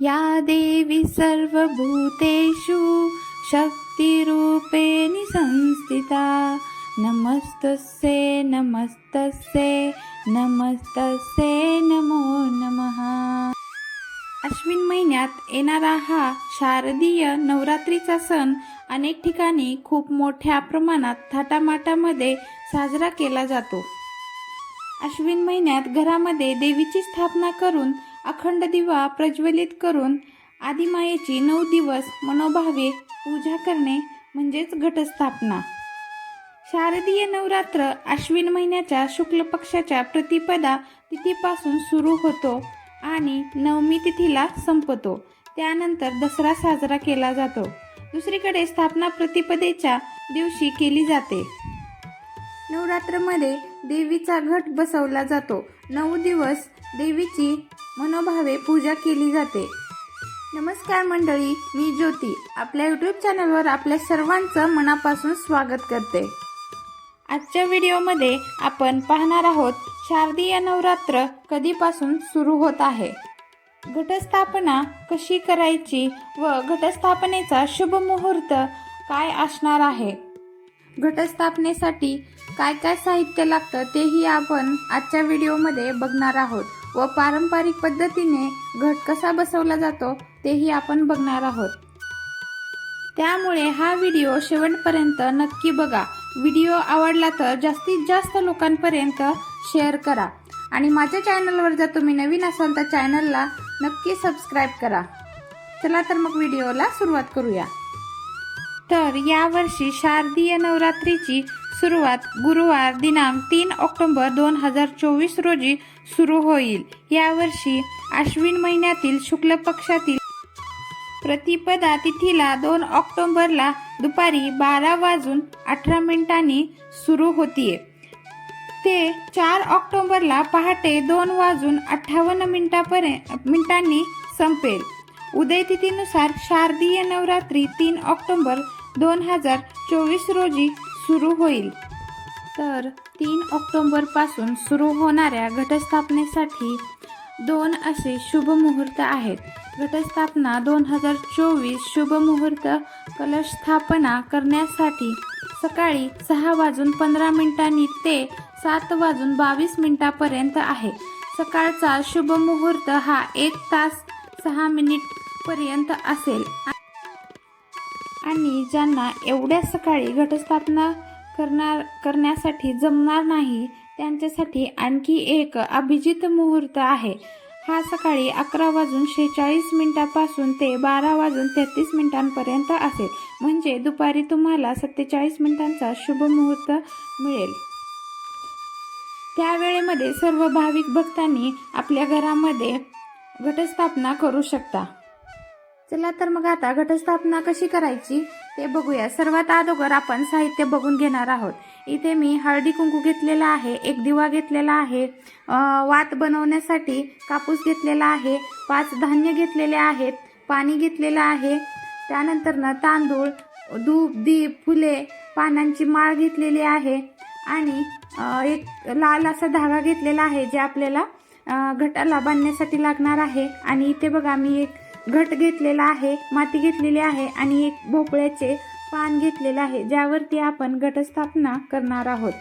या देवी सर्वभूतेषु शक्तिरूपेण संस्थिता नमस्तस्ये नमस्तस्ये नमस्तस्ये नमो नमः। अश्विन महिन्यात येणारा हा शारदीय नवरात्रीचा सण अनेक ठिकाणी खूप मोठ्या प्रमाणात थाटामाटामध्ये साजरा केला जातो. अश्विन महिन्यात घरामध्ये देवीची स्थापना करून अखंड दिवा प्रज्वलित करून आदिमायेची नऊ दिवस मनोभावे पूजा करणे म्हणजेच घटस्थापना. शारदीय नवरात्र अश्विन महिन्याच्या शुक्ल पक्षाच्या प्रतिपदा तिथीपासून सुरू होतो आणि नवमी तिथीला संपतो. त्यानंतर दसरा साजरा केला जातो. दुसरीकडे स्थापना प्रतिपदेच्या दिवशी केली जाते. नवरात्रमध्ये देवीचा घट बसवला जातो. नऊ दिवस देवीची मनोभावे पूजा केली जाते. नमस्कार मंडळी मी ज्योती. आपल्या यूट्यूब चॅनलवर आपल्या सर्वांचं मनापासून स्वागत करते. आजच्या व्हिडिओमध्ये आपण पाहणार आहोत शारदीय नवरात्र कधीपासून सुरू होत आहे? घटस्थापना कशी करायची व घटस्थापनेचा शुभ मुहूर्त काय असणार आहे? घटस्थापनेसाठी काय काय साहित्य लागतं तेही आपण आजच्या व्हिडिओमध्ये बघणार आहोत व पारंपरिक पद्धतीने घट कसा बसवला जातो तेही आपण बघणार आहोत. त्यामुळे हा व्हिडिओ शेवटपर्यंत नक्की बघा. व्हिडिओ आवडला तर जास्तीत जास्त लोकांपर्यंत शेअर करा. आणि माझ्या चॅनलवर जर तुम्ही नवीन असाल तर चॅनलला नक्की सबस्क्राईब करा. चला तर मग व्हिडिओला सुरुवात करूया. तर यावर्षी शारदीय नवरात्रीची सुरुवात गुरुवार दिनांक तीन ऑक्टोबर दोन हजार चोवीस रोजी सुरू होईल. यावर्षी आश्विन महिन्यातील शुक्ल पक्षातील प्रतिपदा तिथीला दोन ऑक्टोबरला दुपारी बारा वाजून अठरा मिनिटांनी सुरू होतीये. ते चार ऑक्टोबरला पहाटे दोन वाजून अठ्ठावन्न मिनिटापर्यंत मिनिटांनी संपेल. उदयतिथीनुसार शारदीय नवरात्री तीन ऑक्टोबर दोन हजार चोवीस रोजी सुरू होईल. तर तीन ऑक्टोबरपासून सुरू होणाऱ्या घटस्थापनेसाठी दोन असे शुभ मुहूर्त आहेत. घटस्थापना दोन हजार चोवीस शुभ मुहूर्त कलश स्थापना करण्यासाठी सकाळी सहा वाजून पंधरा मिनिटांनी ते सात वाजून बावीस मिनिटापर्यंत आहे. सकाळचा शुभ मुहूर्त हा एक तास सहा मिनिट पर्यंत असेल. आणि ज्यांना एवढ्या सकाळी घटस्थापना करणार करण्यासाठी जमणार नाही त्यांच्यासाठी आणखी एक अभिजित मुहूर्त आहे. हा सकाळी अकरा वाजून शेहेचाळीस मिनिटापासून ते बारा वाजून तेहतीस मिनिटांपर्यंत असेल. म्हणजे दुपारी तुम्हाला सत्तेचाळीस मिनिटांचा शुभ मुहूर्त मिळेल. त्यावेळेमध्ये सर्व भाविक भक्तांनी आपल्या घरामध्ये घटस्थापना करू शकता. चला तर मग आता घटस्थापना कशी करायची ते बघूया. सर्वात अगोदर आपण साहित्य बघून घेणार आहोत. इथे मी हळदी कुंकू घेतलेला आहे एक दिवा घेतलेला आहे वात बनवण्यासाठी कापूस घेतलेला आहे पाच धान्य घेतलेले आहेत पाणी घेतलेलं आहे. त्यानंतर ना तांदूळ धूप दीप फुले पानांची माळ घेतलेली आहे. आणि एक लाल असा धागा घेतलेला आहे जे आपल्याला घटाला बांधण्यासाठी लागणार आहे. आणि इथे बघा मी एक घट घेतलेला आहे माती घेतलेली आहे आणि एक भोपळ्याचे पान घेतलेलं आहे ज्यावरती आपण घटस्थापना करणार आहोत.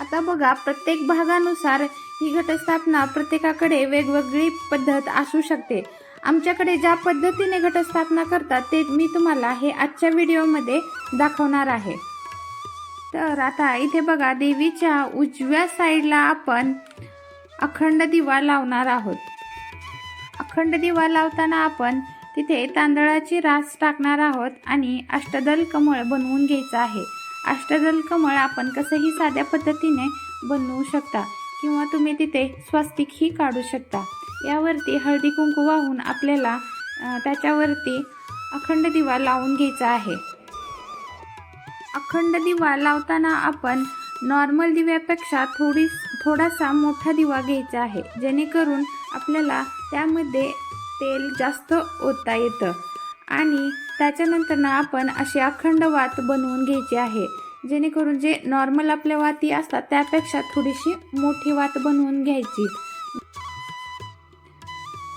आता बघा प्रत्येक भागानुसार ही घटस्थापना प्रत्येकाकडे वेगवेगळी पद्धत असू शकते. आमच्याकडे ज्या पद्धतीने घटस्थापना करतात ते मी तुम्हाला हे आजच्या व्हिडिओमध्ये दाखवणार आहे. तर आता इथे बघा देवीच्या उजव्या साईडला आपण अखंड दिवा लावणार आहोत. अखंड दिवा लावताना आपण तिथे तांदळाची रास टाकणार आहोत आणि अष्टदल कमळ बनवून घ्यायचं आहे. अष्टदल कमळ आपण कसंही साध्या पद्धतीने बनवू शकता किंवा तुम्ही तिथे स्वस्तिकही काढू शकता. यावरती हळदी कुंकू वाहून आपल्याला त्याच्यावरती अखंड दिवा लावून घ्यायचा आहे. अखंड दिवा लावताना आपण नॉर्मल दिव्यापेक्षा थोडी थोडासा मोठा दिवा घ्यायचा आहे. जेणेकरून आपल्याला त्यामध्ये तेल जास्त ओतता येतं. आणि त्याच्यानंतर ना आपण अशी अखंड वात बनवून घ्यायची आहे. जेणेकरून जे नॉर्मल आपल्या वाती असतात त्यापेक्षा थोडीशी मोठी वात बनवून घ्यायची.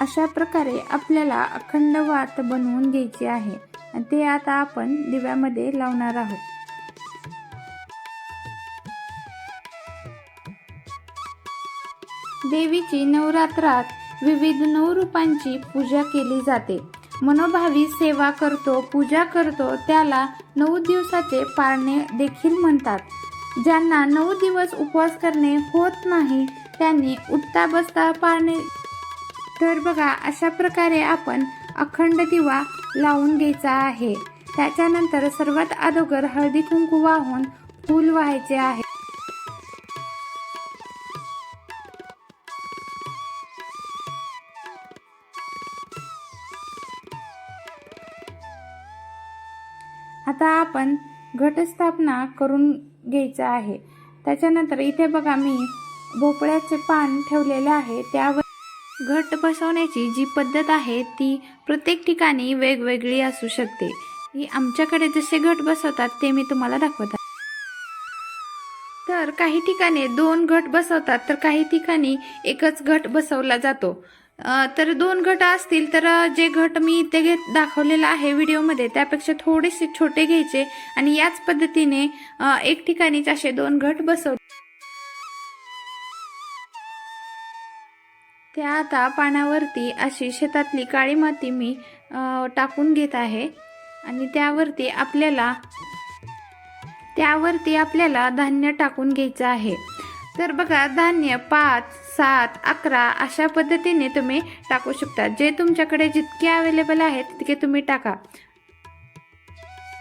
अशा प्रकारे आपल्याला अखंड वात बनवून घ्यायची आहे. आणि ते आता आपण दिव्यामध्ये लावणार आहोत. देवीची नवरात्रात विविध नऊ रूपांची पूजा केली जाते. मनोभावी सेवा करतो पूजा करतो त्याला नऊ दिवसाचे पाळणे देखील म्हणतात. ज्यांना नऊ दिवस उपवास करणे होत नाही त्यांनी उठता बसता पाळणे. तर बघा अशा प्रकारे आपण अखंड दिवा लावून घ्यायचा आहे. त्याच्यानंतर सर्वात अगोदर हळदी कुंकू वाहून फूल व्हायचे आहे. आता आपण घटस्थापना करून घ्यायचं आहे. त्याच्यानंतर इथे बघा मी भोपळ्याचे पान ठेवलेले आहे. त्यावर घट बसवण्याची जी पद्धत आहे ती प्रत्येक ठिकाणी वेगवेगळी असू शकते. ही आमच्याकडे जसे घट बसवतात ते मी तुम्हाला दाखवत आहे. तर काही ठिकाणी दोन घट बसवतात तर काही ठिकाणी एकच घट बसवला जातो. तर दोन घट असतील तर जे घट मी इथे घेत दाखवलेला आहे व्हिडिओमध्ये त्यापेक्षा थोडेसे छोटे घ्यायचे आणि याच पद्धतीने एक ठिकाणीच असे दोन घट बसव त्या आता पाण्यावरती अशी शेतातली काळी माती मी टाकून घेत आहे आणि त्यावरती आपल्याला त्यावरती आपल्याला धान्य टाकून घ्यायचं आहे. तर बघा धान्य पाच सात अकरा अशा पद्धतीने तुम्ही टाकू शकता. जे तुमच्याकडे जितके अवेलेबल आहेत तितके तुम्ही टाका.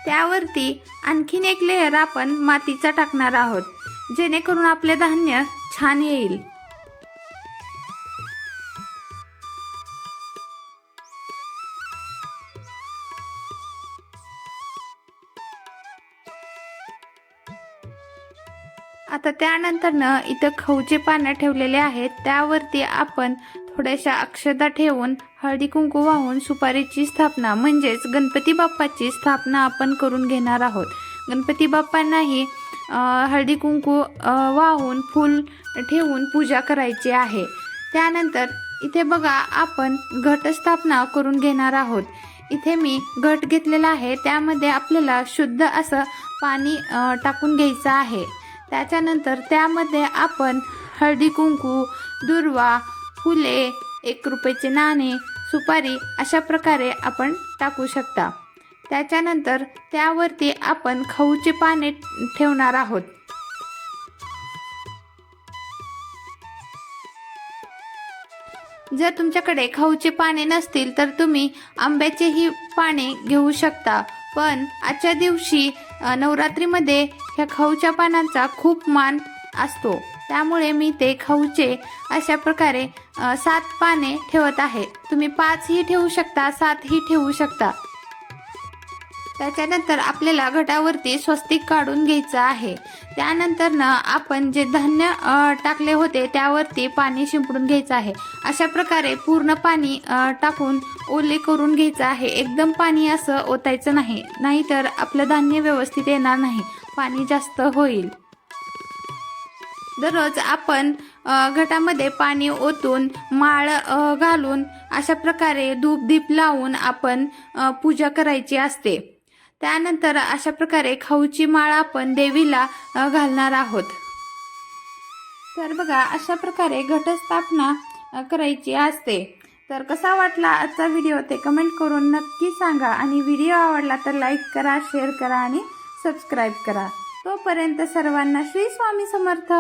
त्यावरती आणखीन एक लेअर आपण मातीचा टाकणार आहोत. जेणेकरून आपले धान्य छान येईल. आता त्यानंतरनं इथं खवचे पानं ठेवलेले आहेत. त्यावरती आपण थोड्याशा अक्षता ठेवून हळदी कुंकू वाहून सुपारीची स्थापना म्हणजेच गणपती बाप्पाची स्थापना आपण करून घेणार आहोत. गणपती बाप्पांनाही हळदी कुंकू वाहून फूल ठेवून पूजा करायची आहे. त्यानंतर इथे बघा आपण घटस्थापना करून घेणार आहोत. इथे मी घट घेतलेला आहे. त्यामध्ये आपल्याला शुद्ध असं पाणी टाकून घ्यायचं आहे. त्याच्यानंतर त्यामध्ये आपण हळदी कुंकू दुर्वा फुले एक रुपयाचे नाणे सुपारी अशा प्रकारे आपण टाकू शकता. त्याच्यानंतर त्यावरती आपण खाऊचे पाने ठेवणार आहोत. जर तुमच्याकडे खाऊचे पाने नसतील तर तुम्ही आंब्याचेही पाने घेऊ शकता. पण आजच्या दिवशी नवरात्रीमध्ये ह्या खाऊच्या पानांचा खूप मान असतो. त्यामुळे मी ते खाऊचे अशा प्रकारे सात पाने ठेवत आहे. तुम्ही पाचही ठेवू शकता सातही ठेवू शकता. त्याच्यानंतर आपल्याला घटावरती स्वस्तिक काढून घ्यायचं आहे. त्यानंतर ना आपण जे धान्य टाकले होते त्यावरती पाणी शिंपडून घ्यायचं आहे. अशा प्रकारे पूर्ण पाणी टाकून ओले करून घ्यायचं आहे. एकदम पाणी असं ओतायचं नाही. नाहीतर आपलं धान्य व्यवस्थित येणार नाही. पाणी जास्त होईल. दररोज आपण घटामध्ये पाणी ओतून माळ घालून अशा प्रकारे धूपदीप लावून आपण पूजा करायची असते. त्यानंतर अशा प्रकारे खाऊची माळ आपण देवीला घालणार आहोत. तर बघा अशा प्रकारे घटस्थापना करायची असते. तर कसा वाटला आजचा व्हिडिओ ते कमेंट करून नक्की सांगा आणि व्हिडिओ आवडला तर लाईक करा शेअर करा आणि सबस्क्राईब करा. तोपर्यंत सर्वांना श्री स्वामी समर्थ.